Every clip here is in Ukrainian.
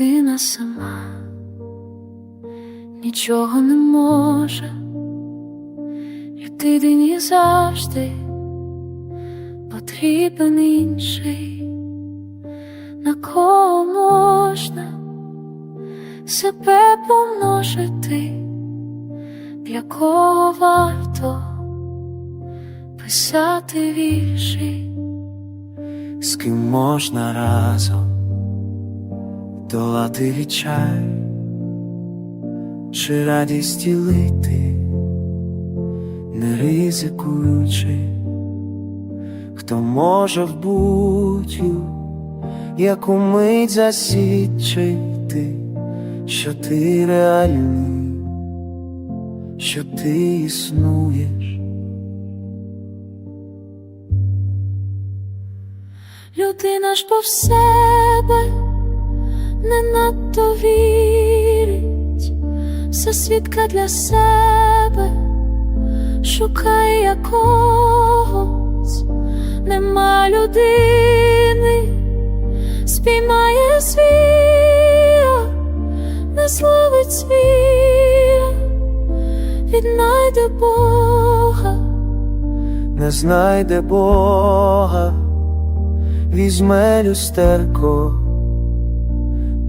людина сама. Нічого не може, людині завжди потрібен інший, на кого можна себе помножити, для кого варто писати вірші. з ким можна разом долати відчай, чи радість ділити, не ризикуючи, хто може в будь-яку яку мить засвідчити, що ти реальний, що ти існуєш. Людина ж по себе не надто вірить, все свідка для себе, шукає якогось, нема людини, спіймає звіра, не зловить звіра, віднайде Бога. не знайде Бога, візьме люстерко,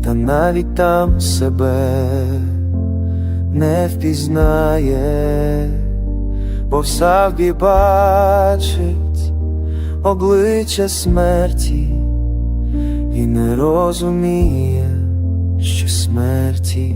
та навіть там себе не впізнає, бо в савбі бачить обличчя смерті і не розуміє, що смерті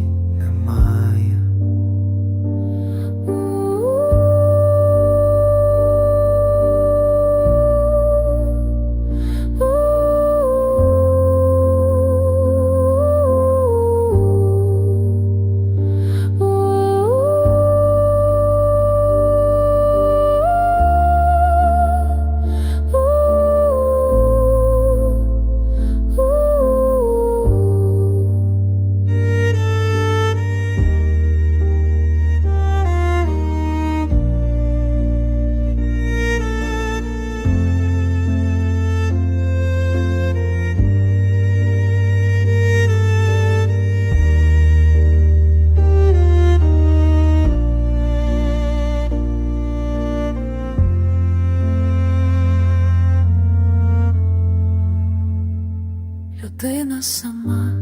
дитина сама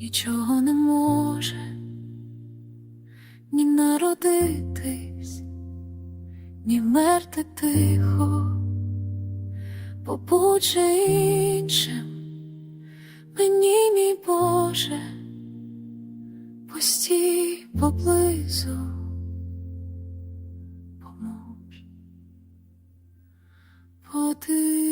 нічого не може ні народитись, ні вмерти тихо, побуче іншим. Мені, мій Боже, постій поблизу помож, поди.